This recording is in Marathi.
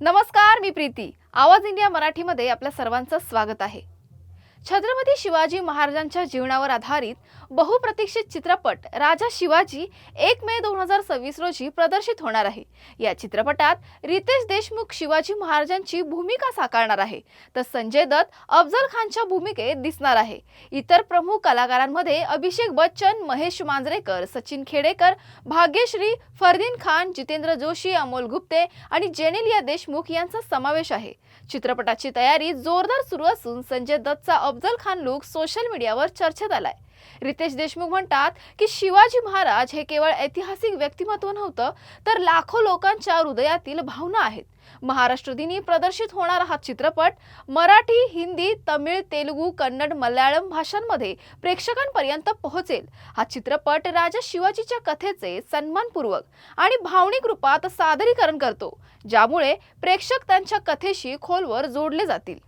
नमस्कार मी प्रीती. आवाज इंडिया मराठीमध्ये आपल्या सर्वांचं स्वागत आहे. छत्रपती शिवाजी महाराजांच्या जीवनावर आधारित बहुप्रतीक्षित चित्रपट राजा शिवाजी एक मे दोन हजार सव्वीस रोजी प्रदर्शित होणार आहे. या चित्रपटात रितेश देशमुख शिवाजी महाराजांची भूमिका साकारणार आहे. तर संजय दत्त अफजल खानच्या भूमिकेत दिसणार आहे. इतर प्रमुख कलाकारांमध्ये अभिषेक बच्चन महेश मांजरेकर सचिन खेडेकर भाग्यश्री फरदीन खान जितेंद्र जोशी अमोल गुप्ते आणि जेनेलिया देशमुख यांचा समावेश आहे. चित्रपटाची तयारी जोरदार सुरू असून संजय दत्तचा अफजल खान लुक सोशल मीडियावर चर्चेत आलाय. रितेश देशमुख म्हणतात की शिवाजी महाराज हे केवळ ऐतिहासिक व्यक्तिमत्व नव्हतं तर लाखो लोकांच्या हृदयातील भावना आहेत. महाराष्ट्र दिनी प्रदर्शित होणारा हा चित्रपट मराठी हिंदी तमिळ तेलुगू कन्नड मल्याळम भाषांमध्ये प्रेक्षकांपर्यंत पोहोचेल. हा चित्रपट राजा शिवाजीच्या कथेचे सन्मानपूर्वक आणि भावनिक रूपात सादरीकरण करतो ज्यामुळे प्रेक्षक त्यांच्या कथेशी खोलवर जोडले जातील.